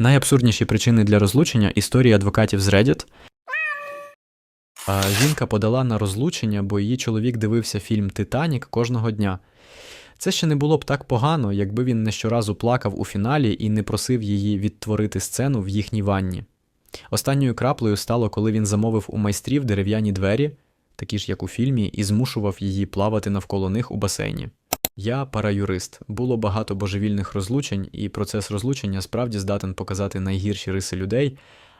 Найабсурдніші причини для розлучення історії адвокатів з Reddit. Жінка подала на розлучення, бо її чоловік дивився фільм Титанік кожного дня. Це ще не було б так погано, якби він не щоразу плакав у фіналі і не просив її відтворити сцену в їхній ванні. Останньою краплею стало, коли він замовив у майстрів дерев'яні двері, такі ж як у фільмі, і змушував її плавати навколо них у басейні. Я параюрист. Було багато божевільних розлучень, і процес розлучення справді здатен показати найгірші риси людей,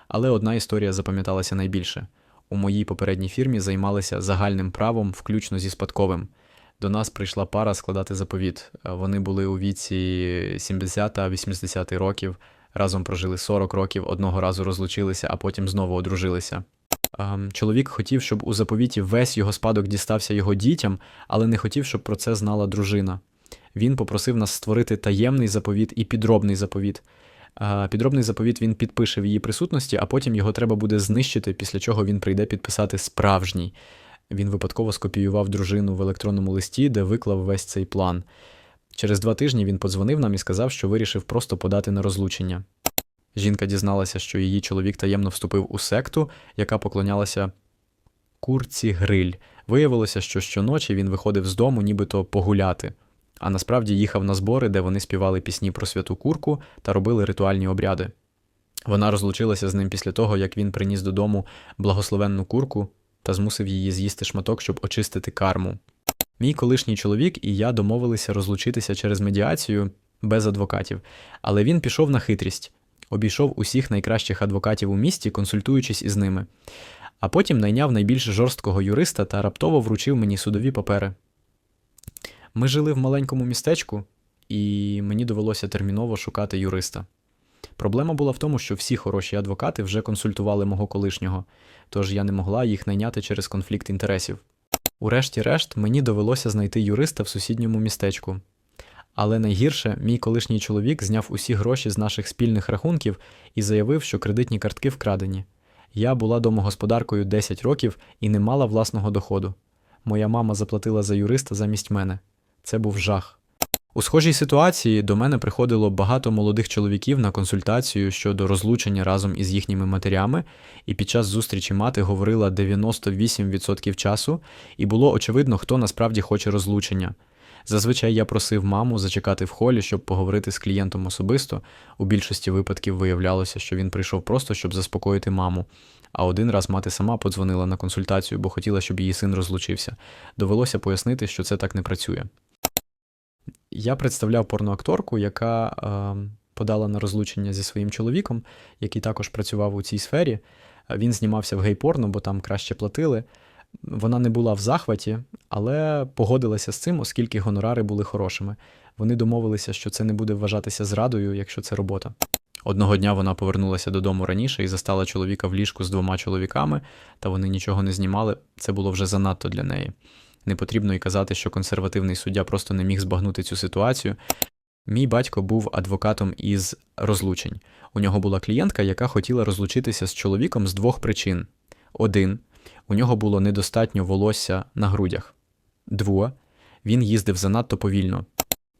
але одна історія запам'яталася найбільше. У моїй попередній фірмі займалися загальним правом, включно зі спадковим. До нас прийшла пара складати заповіт. Вони були у віці 70 та 80 років, разом прожили 40 років, одного разу розлучилися, а потім знову одружилися. Ем, Чоловік хотів, щоб у заповіті весь його спадок дістався його дітям, але не хотів, щоб про це знала дружина. Він попросив нас створити таємний заповіт і підробний заповіт. Е, Підробний заповіт він підпише в її присутності, а потім його треба буде знищити, після чого він прийде підписати справжній. Він випадково скопіював дружину в електронному листі, де виклав весь цей план. Через два тижні він подзвонив нам і сказав, що вирішив просто подати на розлучення. Жінка дізналася, що її чоловік таємно вступив у секту, яка поклонялася курці гриль. Виявилося, що щоночі він виходив з дому, нібито погуляти, а насправді їхав на збори, де вони співали пісні про святу курку та робили ритуальні обряди. Вона розлучилася з ним після того, як він приніс додому благословенну курку та змусив її з'їсти шматок, щоб очистити карму. Мій колишній чоловік і я домовилися розлучитися через медіацію без адвокатів, але він пішов на хитрість, обійшов усіх найкращих адвокатів у місті, консультуючись із ними. А потім найняв найбільш жорсткого юриста та раптово вручив мені судові папери. Ми жили в маленькому містечку, і мені довелося терміново шукати юриста. Проблема була в тому, що всі хороші адвокати вже консультували мого колишнього, тож я не могла їх найняти через конфлікт інтересів. Урешті-решт, мені довелося знайти юриста в сусідньому містечку. Але найгірше, мій колишній чоловік зняв усі гроші з наших спільних рахунків і заявив, що кредитні картки вкрадені. Я була домогосподаркою 10 років і не мала власного доходу. Моя мама заплатила за юриста замість мене. Це був жах. У схожій ситуації до мене приходило багато молодих чоловіків на консультацію щодо розлучення разом із їхніми матерями, і під час зустрічі мати говорила 98% часу, і було очевидно, хто насправді хоче розлучення. Зазвичай я просив маму зачекати в холі, щоб поговорити з клієнтом особисто. У більшості випадків виявлялося, що він прийшов просто, щоб заспокоїти маму. А один раз мати сама подзвонила на консультацію, бо хотіла, щоб її син розлучився. Довелося пояснити, що це так не працює. Я представляв порноакторку, яка е, подала на розлучення зі своїм чоловіком, який також працював у цій сфері. Він знімався в гей-порно, бо там краще платили. Вона не була в захваті, але погодилася з цим, оскільки гонорари були хорошими. Вони домовилися, що це не буде вважатися зрадою, якщо це робота. Одного дня вона повернулася додому раніше і застала чоловіка в ліжку з двома чоловіками, та вони нічого не знімали. Це було вже занадто для неї. Не потрібно й казати, що консервативний суддя просто не міг збагнути цю ситуацію. Мій батько був адвокатом із розлучень. У нього була клієнтка, яка хотіла розлучитися з чоловіком з двох причин: один у нього було недостатньо волосся на грудях. Двоє він їздив занадто повільно.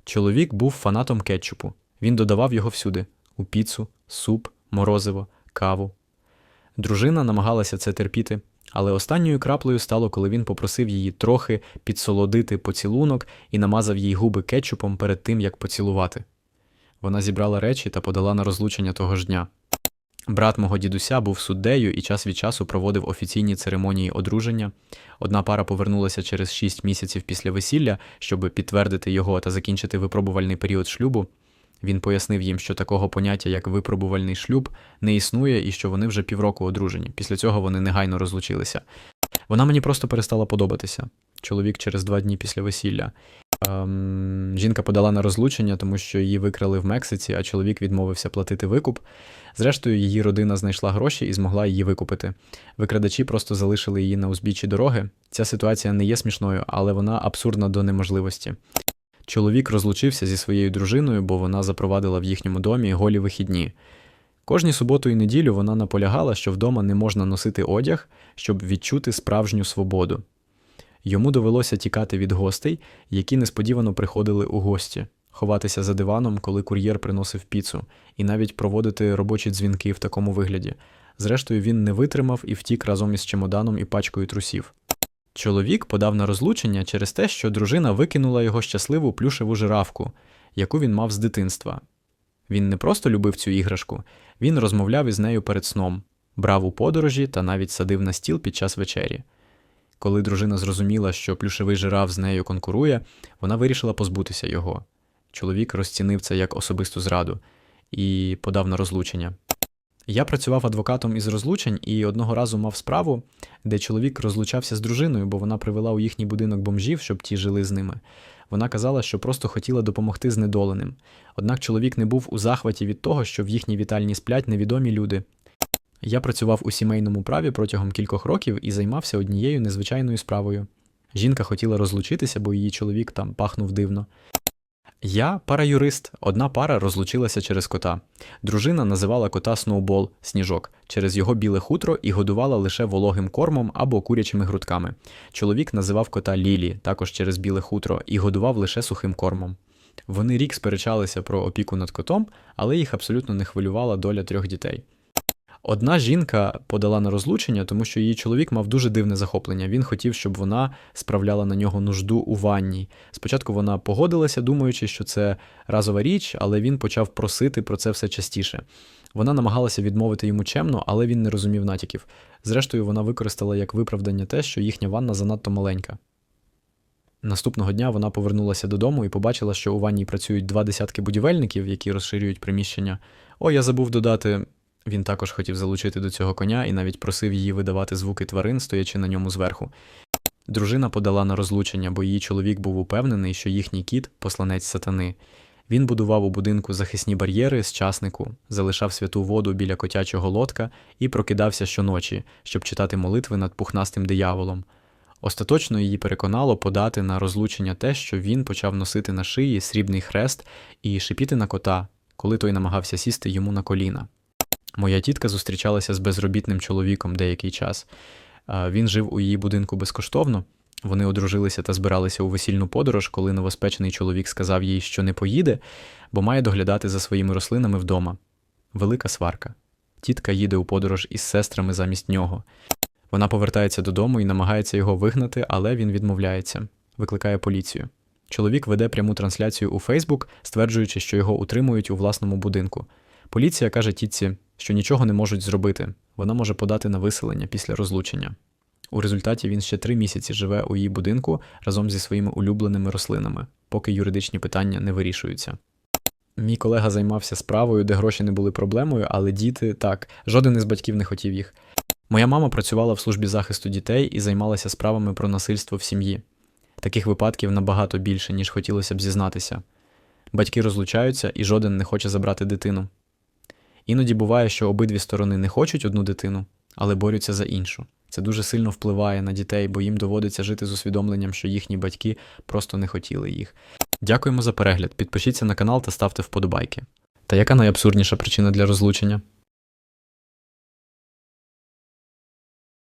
Чоловік був фанатом кетчупу. Він додавав його всюди: у піцу, суп, морозиво, каву. Дружина намагалася це терпіти, але останньою краплею стало, коли він попросив її трохи підсолодити поцілунок і намазав їй губи кетчупом перед тим, як поцілувати. Вона зібрала речі та подала на розлучення того ж дня. Брат мого дідуся був суддею і час від часу проводив офіційні церемонії одруження. Одна пара повернулася через 6 місяців після весілля, щоб підтвердити його та закінчити випробувальний період шлюбу. Він пояснив їм, що такого поняття, як випробувальний шлюб, не існує і що вони вже півроку одружені. Після цього вони негайно розлучилися. Вона мені просто перестала подобатися. Чоловік через два дні після весілля. Ем, жінка подала на розлучення, тому що її викрали в Мексиці, а чоловік відмовився платити викуп. Зрештою, її родина знайшла гроші і змогла її викупити. Викрадачі просто залишили її на узбіччі дороги. Ця ситуація не є смішною, але вона абсурдна до неможливості. Чоловік розлучився зі своєю дружиною, бо вона запровадила в їхньому домі голі вихідні. Кожні суботу і неділю вона наполягала, що вдома не можна носити одяг, щоб відчути справжню свободу. Йому довелося тікати від гостей, які несподівано приходили у гості. ховатися за диваном, коли кур'єр приносив піцу, і навіть проводити робочі дзвінки в такому вигляді. Зрештою, він не витримав і втік разом із чемоданом і пачкою трусів. Чоловік подав на розлучення через те, що дружина викинула його щасливу плюшеву жирафку, яку він мав з дитинства. Він не просто любив цю іграшку, він розмовляв із нею перед сном, брав у подорожі та навіть садив на стіл під час вечері. Коли дружина зрозуміла, що плюшевий жираф з нею конкурує, вона вирішила позбутися його. Чоловік розцінив це як особисту зраду і подав на розлучення. Я працював адвокатом із розлучень і одного разу мав справу, де чоловік розлучався з дружиною, бо вона привела у їхній будинок бомжів, щоб ті жили з ними. Вона казала, що просто хотіла допомогти знедоленим. Однак чоловік не був у захваті від того, що в їхній вітальні сплять невідомі люди. Я працював у сімейному праві протягом кількох років і займався однією незвичайною справою. Жінка хотіла розлучитися, бо її чоловік там пахнув дивно. Я параюрист. Одна пара розлучилася через кота. Дружина називала кота Сноубол сніжок через його біле хутро і годувала лише вологим кормом або курячими грудками. Чоловік називав кота Лілі, також через біле хутро, і годував лише сухим кормом. Вони рік сперечалися про опіку над котом, але їх абсолютно не хвилювала доля трьох дітей. Одна жінка подала на розлучення, тому що її чоловік мав дуже дивне захоплення. Він хотів, щоб вона справляла на нього нужду у ванні. Спочатку вона погодилася, думаючи, що це разова річ, але він почав просити про це все частіше. Вона намагалася відмовити йому чемно, але він не розумів натяків. Зрештою, вона використала як виправдання те, що їхня ванна занадто маленька. Наступного дня вона повернулася додому і побачила, що у ванні працюють два десятки будівельників, які розширюють приміщення. О, я забув додати. Він також хотів залучити до цього коня і навіть просив її видавати звуки тварин, стоячи на ньому зверху. Дружина подала на розлучення, бо її чоловік був упевнений, що їхній кіт посланець сатани. Він будував у будинку захисні бар'єри з часнику, залишав святу воду біля котячого лодка і прокидався щоночі, щоб читати молитви над пухнастим дияволом. Остаточно її переконало подати на розлучення те, що він почав носити на шиї срібний хрест і шипіти на кота, коли той намагався сісти йому на коліна. Моя тітка зустрічалася з безробітним чоловіком деякий час. Він жив у її будинку безкоштовно. Вони одружилися та збиралися у весільну подорож, коли новоспечений чоловік сказав їй, що не поїде, бо має доглядати за своїми рослинами вдома. Велика сварка. Тітка їде у подорож із сестрами замість нього. Вона повертається додому і намагається його вигнати, але він відмовляється, викликає поліцію. Чоловік веде пряму трансляцію у Фейсбук, стверджуючи, що його утримують у власному будинку. Поліція каже тітці, що нічого не можуть зробити, вона може подати на виселення після розлучення. У результаті він ще три місяці живе у її будинку разом зі своїми улюбленими рослинами, поки юридичні питання не вирішуються. Мій колега займався справою, де гроші не були проблемою, але діти так, жоден із батьків не хотів їх. Моя мама працювала в службі захисту дітей і займалася справами про насильство в сім'ї. Таких випадків набагато більше, ніж хотілося б зізнатися. Батьки розлучаються і жоден не хоче забрати дитину. Іноді буває, що обидві сторони не хочуть одну дитину, але борються за іншу. Це дуже сильно впливає на дітей, бо їм доводиться жити з усвідомленням, що їхні батьки просто не хотіли їх. Дякуємо за перегляд. Підпишіться на канал та ставте вподобайки. Та яка найабсурдніша причина для розлучення?